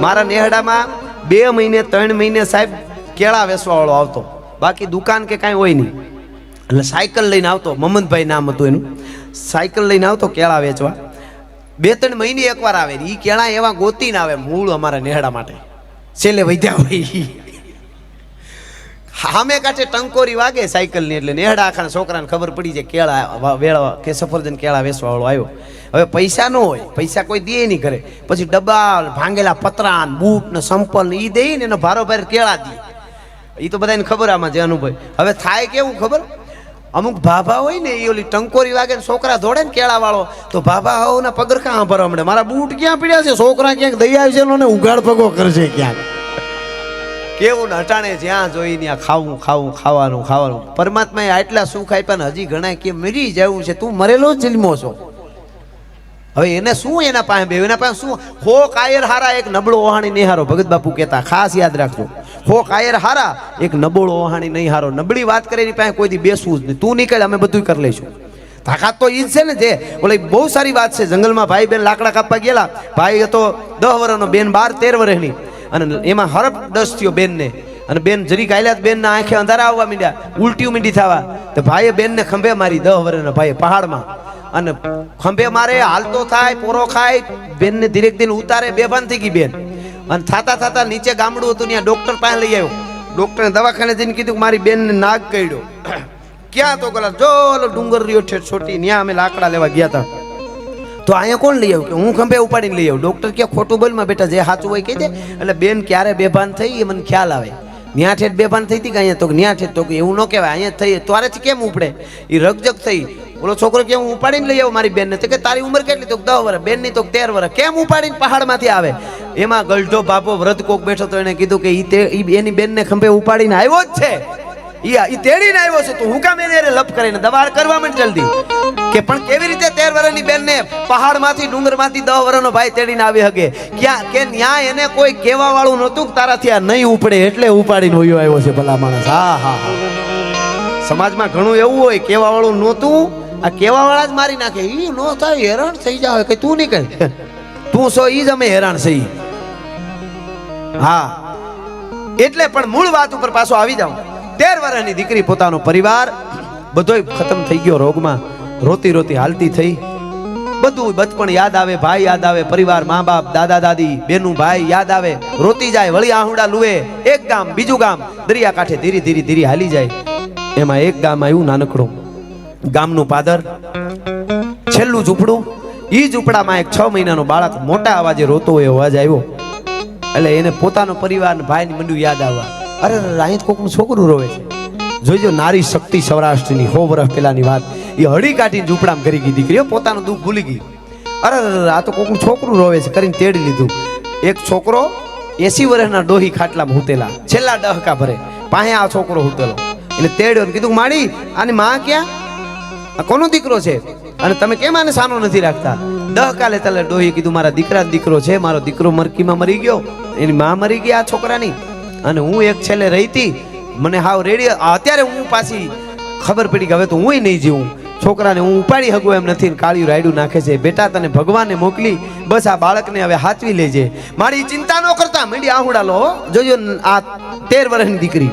મારા નેહડામાં બે મહિને, ત્રણ મહિને સાહેબ કેળા વેચવાવાળો આવતો. બાકી દુકાન કે કાંઈ હોય નહીં. એટલે સાયકલ લઈને આવતો, મમનભાઈ નામ હતું એનું. સાયકલ લઈને આવતો કેળા વેચવા. બે, ત્રણ મહિને એકવાર આવે એ કેળા એવા ગોતીને આવે મૂળ અમારા નેહડા માટે. છેલ્લે વધ્યા હોય સામે કાંઠે ટંકોરી વાગે સાયકલની એટલે નેહડા આખાના છોકરાને ખબર પડી જાય કેળા વેળવા કે સફરજન કેળા વેચવાવાળો આવ્યો. હવે પૈસા ન હોય, પૈસા કોઈ દે નહીં કરે પછી ડબ્બા ભાંગેલા પતરાન, બૂટ ને સંપલ ને એ દે ને એનો ભારો ભાર કેળા દે. એ તો બધાને ખબર આમાં છે અનુભવ. હવે થાય કેવું ખબર? અમુક ભાભા હોય ને એ ઓલી ટંકોરી વાગે છોકરા દોડે ને કેળા વાળો તો ભાભા હવના પગરખા ભરવા મળે મારા બૂટ ક્યાં પીડ્યા છે? છોકરા ક્યાંક દઈ આવશે ને ઉગાડ પગો કરશે ક્યાંક. કેવું અટાણે જ્યાં જોઈ ત્યાં ખાવું ખાવું, ખાવાનું ખાવાનું. પરમાત્માએ આટલા સુખ આપ્યા ને હજી ઘણા કે મરી જવું છે. તું મરેલો જન્મો છો. હવે એને શું એના પાસે બે એના પાસે શું? હો કાયર હારા એક નબળો ઓહાણી નહીં હારો ભગત બાપુ કહેતા, ખાસ યાદ રાખજો. હો કાયર હારા એક નબળો ઓહાણી નહીં હારો નબળી વાત કરે એની પાસે કોઈથી બેસવું જ નહીં. તું નીકળ, અમે બધું કરી લઈશું. તાકાત તો ઈ જ છે ને જે. ઓલે બહુ સારી વાત છે. જંગલમાં ભાઈ બેન લાકડા કાપવા ગયેલા. ભાઈ હતો દહ વર્ષનો બેન બાર તેર વર્ષની અને એમાં હરપ દસ થયો બેનને. અને બેન જરી ગાયલા બેનના આંખે અંધારા આવવા માંડ્યા ઉલટી મીંડી થવા. તો ભાઈએ બેનને ખંભે મારી દહ વર્ષના ભાઈએ પહાડમાં. અને ખંભે મારે હાલતો થાય, પોરો ખાય, બેનને ધીરે ધીરે ઉતારે, બેભાન થઈ ગઈ બેન. અને થાતા થાતા નીચે ગામડું હતું, ત્યાં ડોક્ટર પાસે લઈ આવ્યો. ડોક્ટરે દવાખાને જઈને કીધું મારી બેનને નાગ કર્યો. ક્યાં તો ગલા, જો ડુંગર રહ્યો છે છોટી ત્યાં અમે લાકડા લેવા ગયા હતા તો અહીંયા કોણ લઈ આવ્યું? કે હું ખંભે ઉપાડીને લઈ આવ્યું ડોક્ટર કે ખોટું બોલમાં બેટા, જે સાચું હોય કહી દે એટલે બેન ક્યારે બેભાન થઈ એ મને ખ્યાલ આવે. ન્યા ઠેઠ બેભાન થઈ હતી કે અહીંયા? તો ન્યા ઠેઠ તો કે એવું ન કહેવાય. અહીંયા થઈ ત્યારેથી કેમ ઉપડે? એ રગજગ થઈ. ઓલો છોકરો કે હું ઉપાડીને લઈ આવું મારી બેનને. તો કે, તારી ઉંમર કેટલી? તો દસ વર્ષ બેનની તો તેર વર્ષ કેમ ઉપાડીને પહાડમાંથી આવે? એમાં ગલઢો બાપો વ્રત કોક બેઠો તો એને કીધું કે એ તે એની બેનને ખંભે ઉપાડીને આવ્યો જ છે. ઈ તેડીને આવ્યો છે. તું હું કામ એને લપ કરીને દવા કરવા માંડ જલ્દી. કે, પણ કેવી રીતે તેર વર્ષની બેનને પહાડમાંથી, ડુંગરમાંથી દસ વર્ષનો ભાઈ તેડીને આવી હગે. ક્યાં, કે ન્યાય એને કોઈ કહેવા વાળું નહોતું તારાથી આ નહીં ઉપડે એટલે ઉપાડીને હોયો આવ્યો છે ભલા માણસ. હા હા સમાજમાં ઘણું એવું હોય કહેવા વાળું નહોતું. આ કહેવા વાળા જ મારી નાખે. ઈ નો થાય, હેરાન થઈ જાવ કે તું નીકળ તું સો ઈ જ અમે હેરાન થઈ હા. એટલે પણ મૂળ વાત ઉપર પાછો આવી જાઉં. તેર વર્ષની દીકરી, પોતાનો પરિવાર, બધોય ખતમ થઈ ગયો રોગમાં. રોતી રોતી હાલતી થઈ. બધું બચપણ યાદ આવે, ભાઈ યાદ આવે, પરિવાર મા બાપ દાદા, દાદી, બેનું ભાઈ યાદ આવે. રોતી જાય, વળી આહુડા લુએ. એક ગામ, બીજું ગામ. દરિયા કાંઠે ધીરે ધીરે ધીરે હાલી જાય. એમાં એક ગામ આવ્યું નાનકડું. ગામનું પાદર. છેલ્લું ઝૂંપડું. ઈ ઝૂંપડામાં એક છ મહિનાનો બાળક મોટા અવાજે રોતો હોય અવાજ આવ્યો. એટલે એને પોતાનો પરિવાર ભાઈ મંડ્યું યાદ આવવા. અરે અહીં કોકનું છોકરું રોવે છે. જોઈજો, નારી શક્તિ સૌરાષ્ટ્રની, હો વર્ષ પહેલાની વાત. એ હળી કાઢીને ઝૂંપડામાં કરી ગઈ દીકરીઓ, પોતાનું દુઃખ ભૂલી ગઈ. અરે આ તો કોકનું છોકરું રોવે છે, કરીને તેડી લીધું. એક છોકરો એસી વર્ષના ડોહી ખાટલામાં હૂતેલા, છેલ્લા ડહકા ભરે પાસે આ છોકરો હૂતેલો. એટલે તેડ્યો કીધું માડી આની માં ક્યાં? આ કોનો દીકરો છે? અને તમે કેમ આને સાનો નથી રાખતા? દહ કાલે તલે ડોહી કીધું, મારા દીકરા દીકરો છે, મારો દીકરો મરકીમાં મરી ગયો. એની માં મરી ગઈ આ છોકરાની. અને હું એક છેલ્લે રહીતી મને હાવ રેડી, અત્યારે હું પાછી ખબર પડી કે હવે તો હું નહીં જીવું. છોકરાને હું ઉપાડી શકું એમ નથી કાળિયું રાયડું નાખે છે. બેટા તને ભગવાને મોકલી. બસ આ બાળકને હવે હાચવી લેજે. મારી ચિંતા ન કરતા, મીડી આહુડા લો. જોજો આ તેર વર્ષની દીકરી.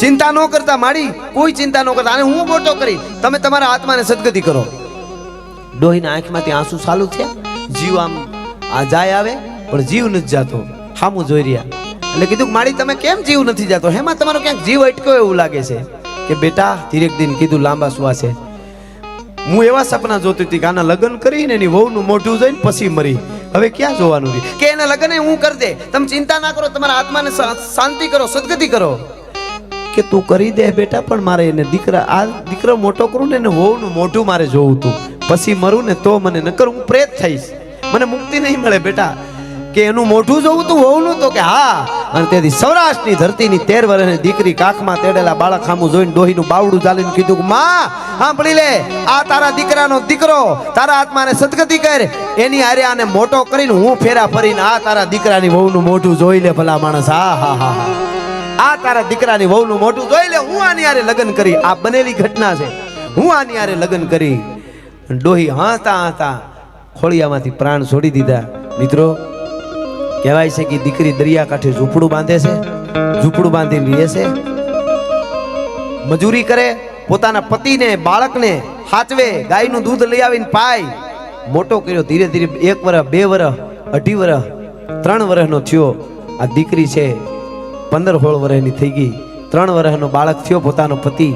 ચિંતા ન કરતા માડી કોઈ ચિંતા ન કરતા. અને હું મોટો કરી. તમે તમારા આત્માને સદગતિ કરો. ડોહીના આંખમાંથી આંસુ ચાલુ થયા. જીવ આમ, આ જાય આવે, પણ જીવ નથી જાતો. હામું જોઈ રહ્યા. એટલે કીધું મારી, તમે કેમ જીવ નથી જાતો? હેમાં તમારો ક્યાંક જીવ અટક્યો એવું લાગે છે. કે બેટા, ધીરેક દિન કીધું, લાંબા શ્વાસે હું એવા સપના જોતી હતી કે આના લગ્ન કરીને એની વહુનું મોઢું જોઈને પછી મરી. હવે ક્યાં જોવાનું છે? કે એના લગ્ન હું કરી દે. તમે ચિંતા ના કરો, તમારા આત્માને શાંતિ કરો, સદગતિ કરો. કે તું કરી દે બેટા, પણ મારે એને દીકરા, આ દીકરો મોટો કરું ને એને વહુનું મોઢું મારે જોવું તું. પછી મરું ને તો મને નકર હું પ્રેત થઈશ. મને મુક્તિ નહીં મળે બેટા. કે એનું મોઢું જોવું તું વહુનું તો કે હા અને તેથી સૌરાષ્ટ્રની ધરતીની તેર વર્ષની દીકરી કાખમાં તેડેલા બાળક સામું જોઈને ડોહીનું બાવડું ચાલીને કીધું કે, માં, સાંભળી લે, આ તારા દીકરાનો દીકરો તારા આત્માને સદગતિ કર. એની હારે આને મોટો કરીને હું ફેરા ફરીને આ તારા દીકરાની વહુનું મોઢું જોઈ લે ભલા માણસ. હા હા હા. આ તારા દીકરાની વહુનું મોઢું જોઈ લે, હું આની હારે લગ્ન કરી. આ બનેલી ઘટના છે. હું આની હારે લગ્ન કરી. ડોહી હાતા હાતા ખોળિયામાંથી પ્રાણ છોડી દીધા. મિત્રો કહેવાય છે કે દીકરી દરિયા કાંઠે ઝૂંપડું બાંધે છે, ઝૂંપડું બાંધીને રહે છે. મજૂરી કરે, પોતાના પતિને, બાળકને હાચવે, ગાયનું દૂધ લઈ આવીને પાય. મોટો કર્યો, ધીરે ધીરે એક વર્ષ બે વર્ષ અઢી વર્ષ ત્રણ વર્ષનો થયો. આ દીકરી છે, પંદર સોળ વર્ષની થઈ ગઈ. ત્રણ વર્ષનો બાળક થયો, પોતાનો પતિ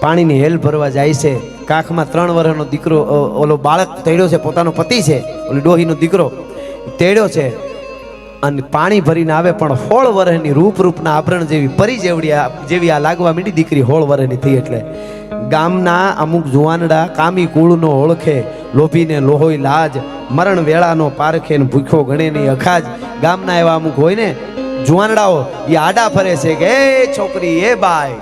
પાણીની હેલ ભરવા જાય છે. કાખમાં ત્રણ વર્ષનો દીકરો ઓલો બાળક તેડ્યો છે, પોતાનો પતિ છે, ઓલી ડોહીનો દીકરો તેડ્યો છે. અને પાણી ભરીને આવે, પણ હોળ વરહની રૂપ રૂપના આભરણ જેવી પરી જેવડી જેવી આ લાગવા મીડી, દીકરી હોળ વરહની થઈ એટલે ગામના અમુક જુવાનડા કામી કુળનો ઓળખે, લોભીને લોહોય લાજ, મરણ વેળાનો પારખે ને ભૂખ્યો ગણે નહીં અખાજ. ગામના એવા અમુક હોય ને, જુવાનડાઓ, એ આડા ફરે છે કે, એ છોકરી, એ બાઈ,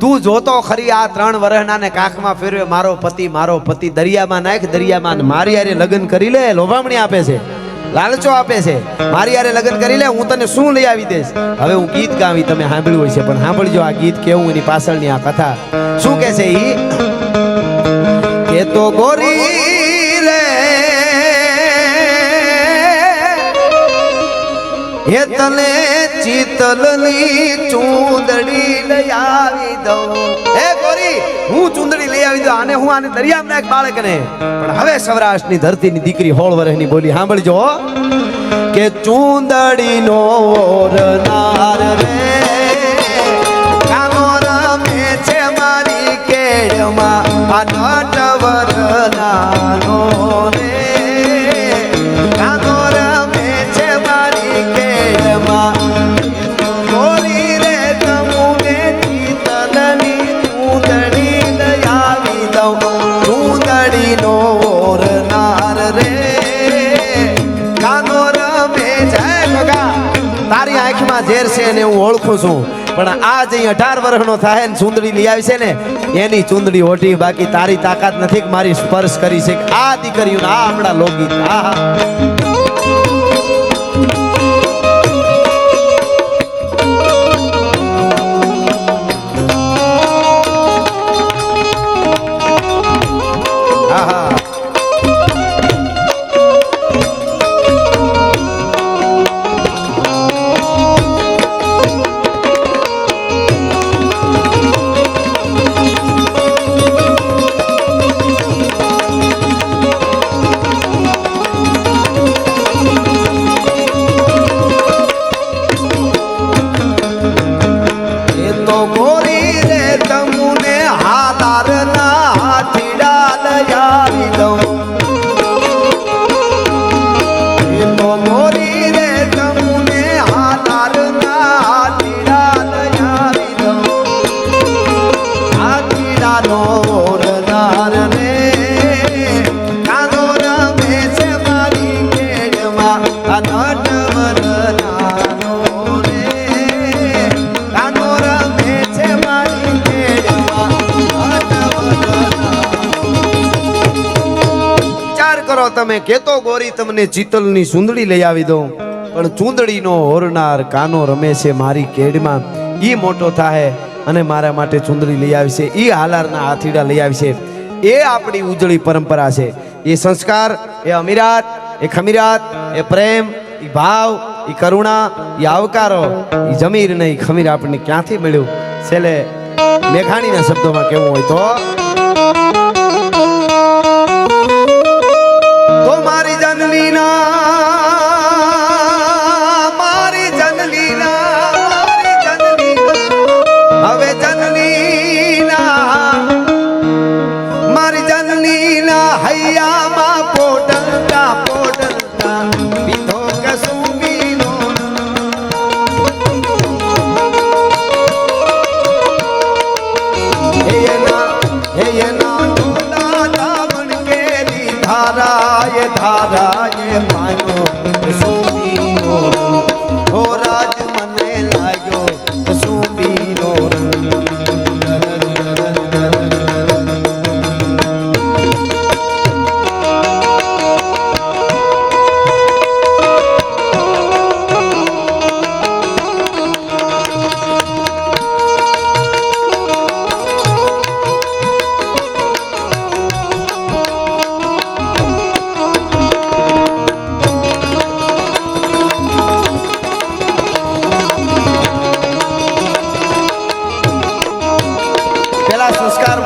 તું જોતો ખરી આ ત્રણ વર્ષના ને કાખમાં ફેરવે, મારો પતિ મારો પતિ દરિયામાં નાખ, દરિયામાં મારી યારે લગ્ન કરી લે, લોભામણી આપે છે. લાલચો આપે છે. મારી યારે લગ્ન કરી લે, હું તને શું લઈ આવી દઈશ? હવે હું ગીત ગાવી, તમે સાંભળ્યું છે પણ સાંભળજો આ ગીત કેવું એની પાછળની આ કથા. શું કે છે ઈ? કે તો ગોરી રે હે તને ચિતલની ચૂંદડી લઈ આવી દઉં. હે ગોરી, હું આવી દો આને હું આને દરિયામાં નાખ બાળકને પણ હવે સૌરાષ્ટ્રની ધરતીની દીકરી હોળ વર્ષની બોલી સાંભળજો. કે ચૂંદડીનો ઓરનાર રે. કાનો રમે છે મારી કેડમાં આ નટવર નાનો રે. છે ને હું ઓળખું છું. પણ આ જે અઢાર વર્ષનો થાય ને ચૂંદડી લઈ આવી છે ને, એની ચૂંદડી ઓઢી, બાકી તારી તાકાત નથી મારી સ્પર્શ કરી છે આ દીકરીઓ આ આપણા લોકગીત. આહા. કેતો ગોરી, તમને ચિતલની ચૂંદડી લઈ આવી દઉં. પણ ચૂંદડીનો હોરનાર કાનો રમે છે મારી કેડમાં. ઈ મોટો થાય અને મારા માટે ચૂંદડી લઈ આવી છે. ઈ હાલારના હાથીડા લઈ આવી છે. એ આપણી ઉજળી પરંપરા છે. એ સંસ્કાર, એ અમીરાત, એ ખમીરાત, એ પ્રેમ એ ભાવ એ કરુણા એ આવકારો એ જમીર ને એ ખમીર આપણને ક્યાંથી મળ્યું? છેલ્લે મેઘાણીના શબ્દોમાં કેવું હોય તો જનલીના મારી જનલીના મારી જનલીના. હવે જનલીના મારી જનલીના હૈયામાં પોડલતા પોડલતા. પીધો હેયના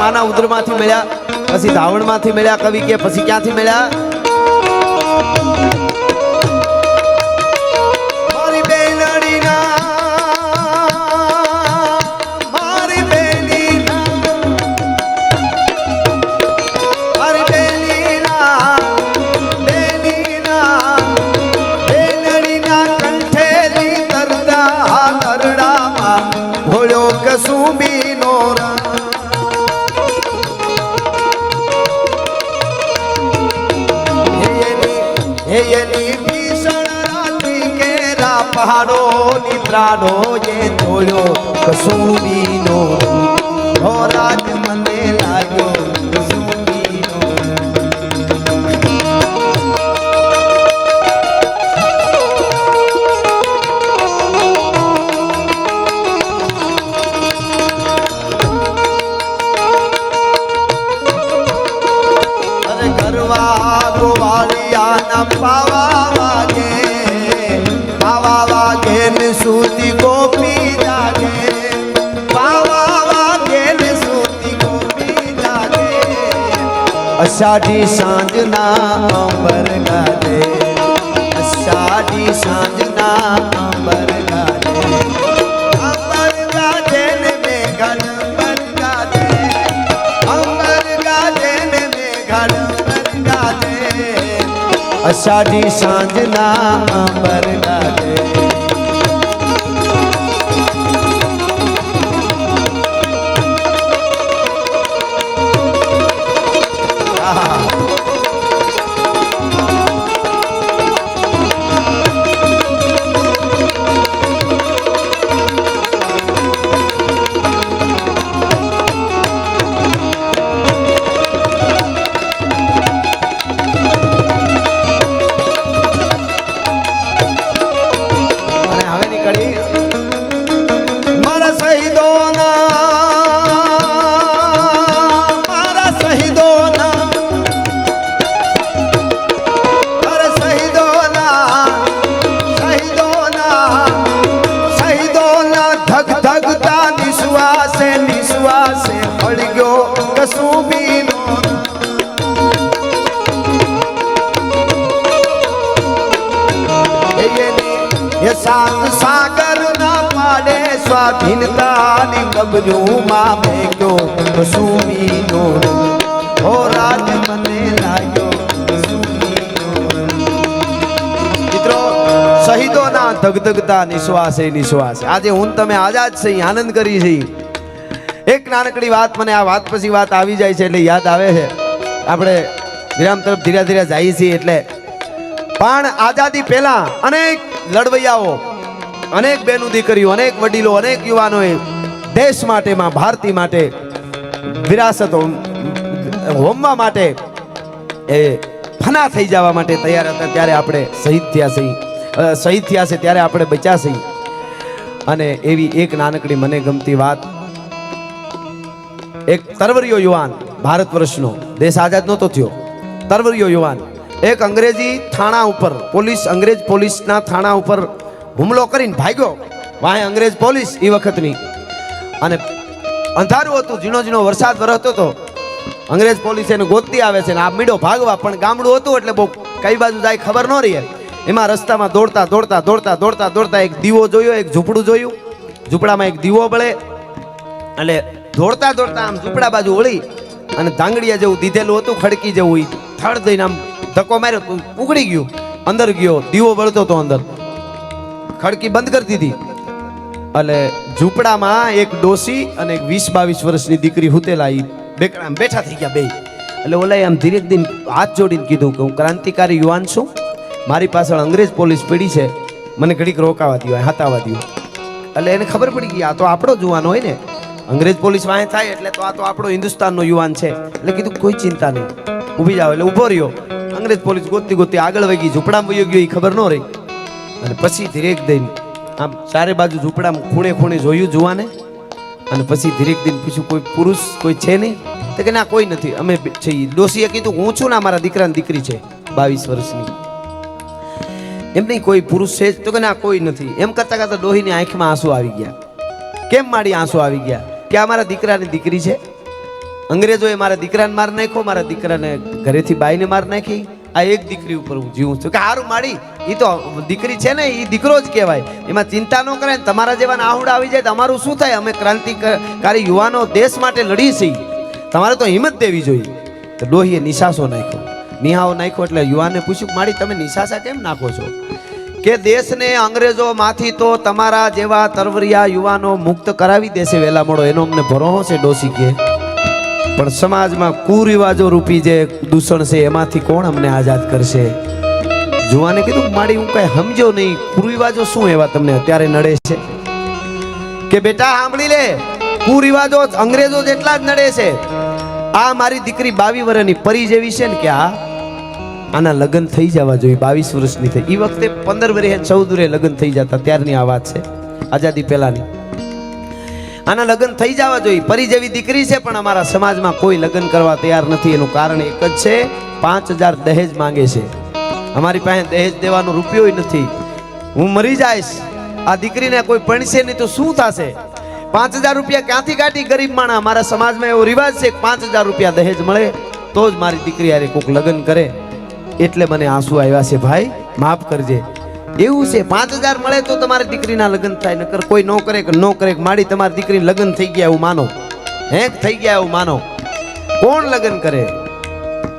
માના ઉદરમાંથી મળ્યા પછી ધાવણમાંથી મળ્યા કવિ કે પછી ક્યાંથી મળ્યા? જે તોડ્યો કસુંબીનો હો રાજ અષાઢી સાંજના અંબર ગાજે અષાઢી સાંજના અંબર ગાજે. અંબર ગાજે ને મેઘન અંબર ગાજે અમર ગાજે ને અમર ગાજે. અષાઢી સાંજના અમર ગાજે. શહીદોના ધગધગતા નિશ્વાસે નિશ્વાસ આજે હું તમે આઝાદ છે આનંદ કરી છે. એક નાનકડી વાત મને આ વાત પછી વાત આવી જાય છે એટલે યાદ આવે છે. આપણે વિરામ તરફ ધીરે ધીરે જઈએ છીએ એટલે. પણ આઝાદી પહેલા અનેક લડવૈયાઓ, અનેક બેનું દીકરીઓ, અનેક વડીલો, અનેક યુવાનોએ દેશ માટે માં, ભારતી માટે વિરાસતો હોમવા માટે એ ફના થઈ જવા માટે તૈયાર હતા. ત્યારે આપણે શહીદ થયા છીએ. શહીદ થયા છે ત્યારે આપણે બચ્યા અને એવી એક નાનકડી મને ગમતી વાત. એક તરવરિયો યુવાન ભારત વર્ષનો, દેશ આઝાદ નહોતો થયો. તરવરિયો યુવાન, એક અંગ્રેજી થાણા ઉપર, પોલીસ, અંગ્રેજ પોલીસના થાણા ઉપર હુમલો કરીને ભાગ્યો. વાહે અંગ્રેજ પોલીસ એ વખતની. અને અંધારું હતું, ઝીણો ઝીણો વરસાદ વરસતો હતો. અંગ્રેજ પોલીસ એને ગોતતી આવે છે ને, આ મીડો ભાગવા, પણ ગામડું હતું એટલે બહુ કઈ બાજુ જાય ખબર ન રહી. એમાં રસ્તામાં દોડતા દોડતા દોડતા દોડતા દોડતા એક દીવો જોયો, એક ઝૂંપડું જોયું. ઝૂંપડામાં એક દીવો બળે. એટલે દોડતા દોડતા આમ ઝૂંપડા બાજુ વળી અને ધાંગડિયા જેવું દીધેલું હતું, ખડકી જેવું એ થડ દઈને આમ ધક્કો માર્યો ઉગડી ગયું. અંદર ગયો, દીવો બળતો હતો અંદર. ખડકી બંધ કરી દીધી. એટલે ઝૂંપડામાં એક ડોસી અને એક વીસ બાવીસ વર્ષની દીકરી હુતેલા એ બેકડા બેઠા થઈ ગયા બે. એટલે ઓલાએ આમ ધીરે દિન હાથ જોડીને કીધું કે હું ક્રાંતિકારી યુવાન છું. મારી પાછળ અંગ્રેજ પોલીસ પડી છે. મને ઘડીક રોકાવા દો હતાવા દો એટલે એને ખબર પડી ગઈ, આ તો આપણો જુવાન હોય ને. અંગ્રેજ પોલીસ વાંહે થાય એટલે તો આ તો આપણો હિન્દુસ્તાનનો યુવાન છે. એટલે કીધું કોઈ ચિંતા નહીં. ઊભી જાવ એટલે ઊભો રહ્યો. અંગ્રેજ પોલીસ ગોતતી ગોતતી આગળ વહી ગઈ, ઝૂંપડામાં વયો ગયો એ ખબર ન રહી. અને પછી ધીરેક દઈને આમ ચારે બાજુ ઝૂંપડામાં ખૂણે ખૂણે જોયું જુવાને. અને પછી ધીરેક દિન પૂછ્યું, કોઈ પુરુષ, કોઈ છે નહીં? તો કે ના, કોઈ નથી. અમે છે છીએ. કીધું, હું છું ને મારા દીકરાની દીકરી છે, બાવીસ વર્ષની. એમ નહીં કોઈ પુરુષ છે તો કે ના, કોઈ નથી. એમ કરતા કરતા ડોહીની આંખમાં આંસુ આવી ગયા. કેમ મારી આંસુ આવી ગયા? કે આ મારા દીકરાની દીકરી છે? અંગ્રેજોએ મારા દીકરાને માર નાખ્યો, મારા દીકરાને ઘરેથી બાઈને માર નાખી. આ એક દીકરી ઉપર હું જીવું છું. કે હારું માડી એ તો દીકરી છે ને એ દીકરો જ કહેવાય. એમાં ચિંતા ન કરે ને, તમારા જેવા આહુડા આવી જાય તો અમારું શું થાય? અમે ક્રાંતિકારી યુવાનો દેશ માટે લડી છીએ. તમારે તો હિંમત દેવી જોઈએ. તો ડોહીએ નિશાસો નાખ્યો. નિહાઓ નાખ્યો એટલે યુવાને પૂછ્યું માડી તમે નિશાસા કેમ નાખો છો? કે દેશને અંગ્રેજોમાંથી તો તમારા જેવા તરવરિયા યુવાનો મુક્ત કરાવી દેશે વેલા મળો એનો અમને ભરોહો છે ડોસી કે પણ સમાજમાં કુરિવાજો રૂપી જે દૂષણ છે, એમાંથી કોણ અમને આઝાદ કરશે? જુવાને કીધું માડી હું કઈ સમજો નહીં. કુરિવાજો શું એવા તમને અત્યારે નડે છે? કે, બેટા, સાંભળી લે. કુરિવાજો અંગ્રેજો જેટલા જ નડે છે. આ મારી દીકરી બાવી વર્ષની પરી જેવી છે ને કે આ આના લગ્ન થઈ જવા જોઈએ, બાવીસ વર્ષની થઈ. એ વખતે પંદર વર્ષે ચૌદ વર્ષે લગ્ન થઈ જતા, ત્યારની આ વાત છે, આઝાદી પહેલાની. આના લગ્ન થઈ જવા જોઈએ, પરી જેવી દીકરી છે, પણ અમારા સમાજમાં કોઈ લગ્ન કરવા તૈયાર નથી. એનું કારણ એક જ છે, પાંચ હજાર દહેજ માંગે છે. અમારી પાસે દહેજ દેવાનો રૂપિયો નથી. હું મરી જઈશ, આ દીકરીને કોઈ પણશે નહીં તો શું થશે? પાંચ હજાર રૂપિયા ક્યાંથી કાઢી? ગરીબ માણા મારા સમાજમાં એવો રિવાજ છે પાંચ હજાર રૂપિયા દહેજ મળે, તો જ મારી દીકરી યારે કોઈક લગ્ન કરે. એટલે મને આંસુ આવ્યા છે, ભાઈ, માફ કરજે. એવું છે, પાંચ હજાર મળે તો તમારી દીકરીના લગ્ન થાય, નકર કોઈ નો કરે નો કરે માડી તમારી દીકરી લગ્ન થઈ ગયા એવું માનો. હેક થઈ ગયા એવું માનો. કોણ લગ્ન કરે?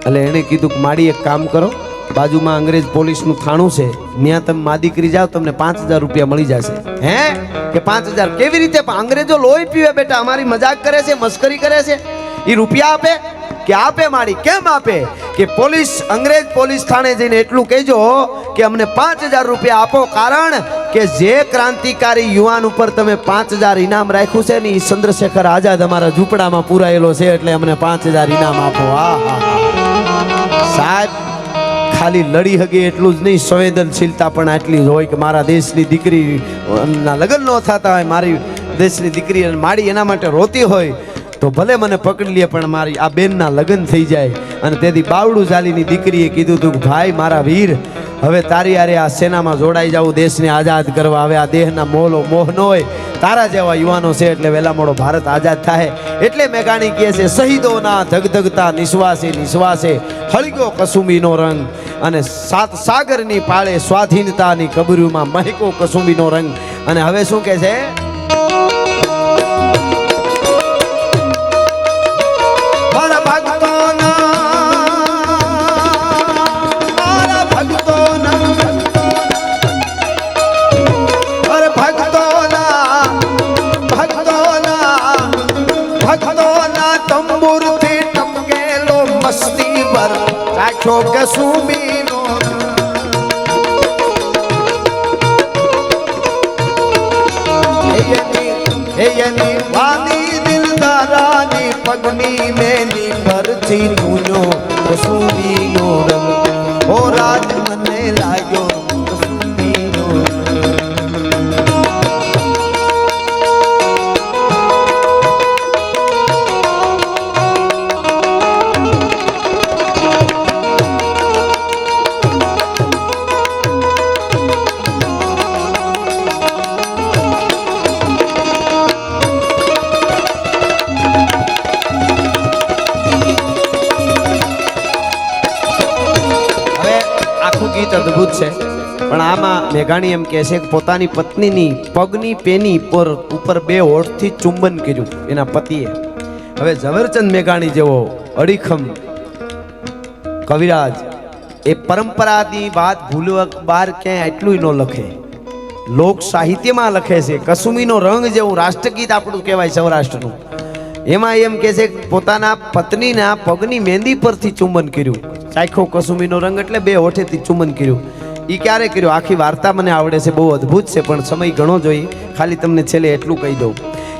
એટલે એણે કીધું કે માડી એક કામ કરો, બાજુમાં અંગ્રેજ પોલીસનું થાણું છે ત્યાં તમે મા દીકરી જાઓ, તમને પાંચ હજાર રૂપિયા મળી જશે. હે? કે પાંચ હજાર? કેવી રીતે? અંગ્રેજો લોહી પીવે બેટા, અમારી મજાક કરે છે મસ્કરી કરે છે. એ રૂપિયા આપે કે આપે માડી કેમ આપે? કે પોલીસ, અંગ્રેજ પોલીસ થાણે જઈને એટલું કહેજો કે અમને પાંચ હજાર રૂપિયા આપો. કારણ કે જે ક્રાંતિકારી યુવાન ઉપર તમે પાંચ હજાર ઇનામ રાખ્યું છે ને એ ચંદ્રશેખર આઝાદ અમારા ઝૂંપડામાં પૂરાયેલો છે એટલે અમને પાંચ હજાર ઇનામ આપો. હા સાહેબ, ખાલી લડી હગે એટલું જ નહીં, સંવેદનશીલતા પણ આટલી જ હોય કે મારા દેશની દીકરી ના લગ્ન ન થતા હોય, મારી દેશની દીકરી અને માડી એના માટે રોતી હોય. તો ભલે મને પકડી લે, પણ મારી આ બેનના લગ્ન થઈ જાય. અને તેથી બાવડું ચાલીની દીકરીએ કીધું તું ભાઈ, મારા વીર, હવે તારી આરે આ સેનામાં જોડાઈ જાઉં, દેશને આઝાદ કરવા. હવે આ દેહના મોહલો મોહ ન હોય. તારા જેવા યુવાનો છે એટલે વેલા મોડો ભારત આઝાદ થાય. એટલે મેઘાણી કહે છે, શહીદોના ધગધગતા નિશ્વાસે નિશ્વાસે હળગ્યો કસુંબીનો રંગ. અને સાત સાગરની પાળે સ્વાધીનતાની કબરૂમાં મહેકો કસુંબીનો રંગ. અને હવે શું કહે છે? દિલદારાની પગની પણ આમાં મેઘાણી એમ કહે છે કે પોતાની પત્નીની પગની પેની પર ઉપર બે હોઠથી ચુંબન કર્યું એના પતિએ. હવે ઝવેરચંદ મેઘાણી જેવો અડીખમ કવિરાજ એ પરંપરાની વાત ભૂલવા બાર ક્યાંય એટલું ન લખે. લોક સાહિત્યમાં લખે છે, કસુમીનો રંગ જેવું રાષ્ટ્રગીત આપણું કહેવાય સૌરાષ્ટ્રનું. એમાં એમ કે છે પોતાના પત્નીના પગની મહેંદી પરથી ચુંબન કર્યું. ચાખ્યો કસુમીનો રંગ એટલે બે હોઠેથી ચુંબન કર્યું. એ ક્યારે કર્યો? આખી વાર્તા મને આવડે છે, બહુ અદ્ભુત છે, પણ સમય ઘણો જોઈએ ખાલી તમને છેલ્લે એટલું કહી દઉં.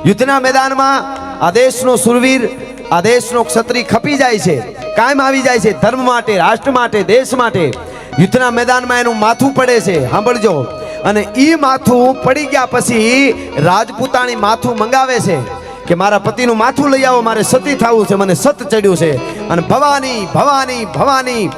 યુદ્ધના મેદાનમાં આ દેશનો સુરવીર, આ દેશનો ક્ષત્રિય ખપી જાય છે, કાયમ આવી જાય છે, ધર્મ માટે, રાષ્ટ્ર માટે, દેશ માટે. યુદ્ધના મેદાનમાં એનું માથું પડે છે, સાંભળજો. અને એ માથું પડી ગયા પછી રાજપૂતાણી માથું મંગાવે છે કે મારા પતિનું માથું લઈ આવો, મારે સતી થવું છે, મને સત ચડ્યું છે. અને ભવાની ભવાની ભવાની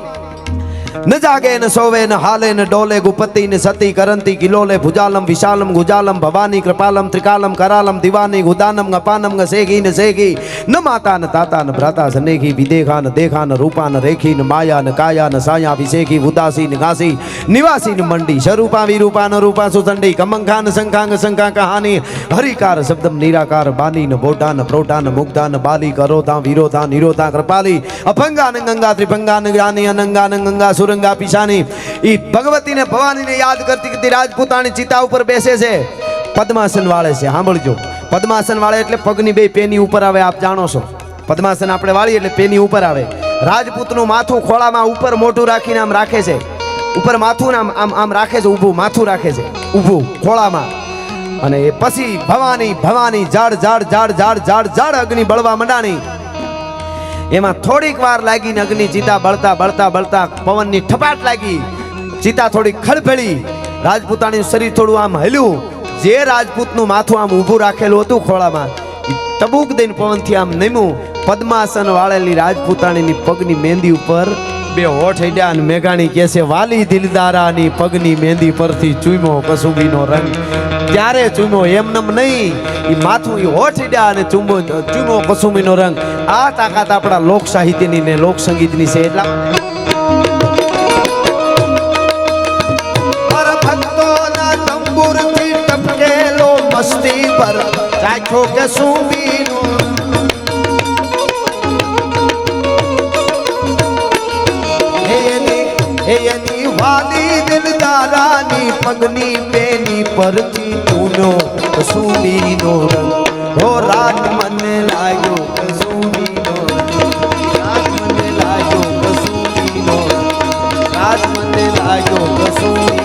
ન જાગે ન સોવે ન હાલે ન ડોલે ગુપતિ ને સતી કરંતી કિલોલે ભુજાલમ વિશાલમ ગુજાલમ ભવાની કૃપાલમ ત્રિકાલમ કરાલમ દિવાની ગુદાનમ ગપાનમ ગ સેગી ન સેગી ન માતા ન તાતા ન ભ્રાતા સનેગી વિદેખા ન દેખા ન રૂપા ન રેખી ન માયા ન કાયા ન સાયા વિશેખી ઉદાસી ન ઘાસી નિવાસી ન મંડી સ્વરૂપા વિરૂપા ન રૂપા સુસંડી કમંખા ન શંખાંગ શંખા કહાની હરિકાર શબ્દમ નિરાકાર બાની ન બોટા ન પ્રોટા ન મુગ્ધા ન બાલી કરોતા વિરોધા નિરોધા કૃપાલી અભંગા ન ગંગા ત્રિભંગા ન જ્ઞાની અનંગા ન ગંગા સુરંગા પીશાની એ ભગવતીને, ભવાનીને યાદ કરતી કરતી રાજપૂતાની ચિતા ઉપર બેસે છે. પદ્માસન વાળે છે. સાંભળજો. પદ્માસન વાળે એટલે પગની બે પેની ઉપર આવે, આપ જાણો છો. પદ્માસન આપણે વાળીએ એટલે પેની ઉપર આવે. રાજપૂતનું માથું ખોળામાં ઉપર મોટું રાખીને આમ રાખે છે. ઉપર માથું આમ આમ આમ રાખે છે, ઊભું માથું રાખે છે. ઊભું ખોળામાં. અને પછી ભવાની ભવાની જાડ જાડ જાડ જાડ જાડ જાડ અગ્નિ બળવા મંડાણી એમાં થોડીક વાર લાગીને અગ્નિ ચિતા બળતા બળતા બળતા પવનની ઠપાટ લાગી. ચિતા થોડી ખળભળી. રાજપૂતાણીનું શરીર થોડું આમ હલ્યું જે રાજપૂતનું માથું આમ ઊભું રાખેલું હતું ખોળામાં તબુક દઈને પવનથી આમ નમ્યું. પદ્માસન વાળેલી રાજપૂતાણીની પગની મહેંદી ઉપર બે હોઠ મેઘાણી કહે છે, વાલી દિલદારાની પગની મહેંદી પરથી ચૂમ્યો કસુબીનો રંગ. ત્યારે ચૂમ્યો એમનેમ નહીં એ માથું એ હોઠ અને ચૂમો ચૂમ્યો કસુમીનો રંગ. આ તાકાત આપણા લોક સાહિત્યની ને લોક સંગીતની છે, એટલા મસ્તી પર. રાખો કે શું એની વાલી દિલદારાની પગની પેની પરથી તુનો કસૂરીનો રંગ. હો રાત મને લાગ્યો કસૂરીનો રંગ. રાત મને લાગ્યો કસૂરીનો રંગ. રાત મને લાગ્યો કસૂરીનો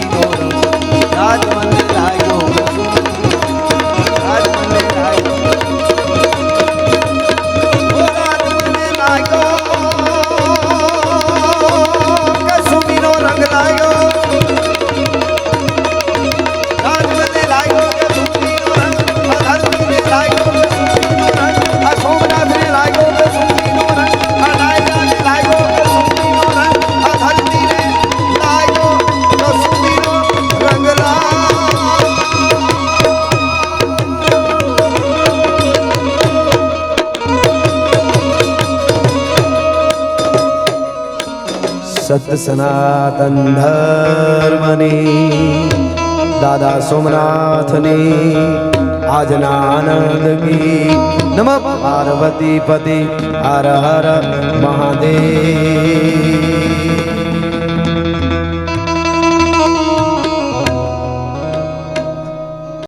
સત સનાતન ધર્મની દાદા સોમનાથની આજના આનંદ કી નમ પાર્વતી પતિ હર હર મહાદેવ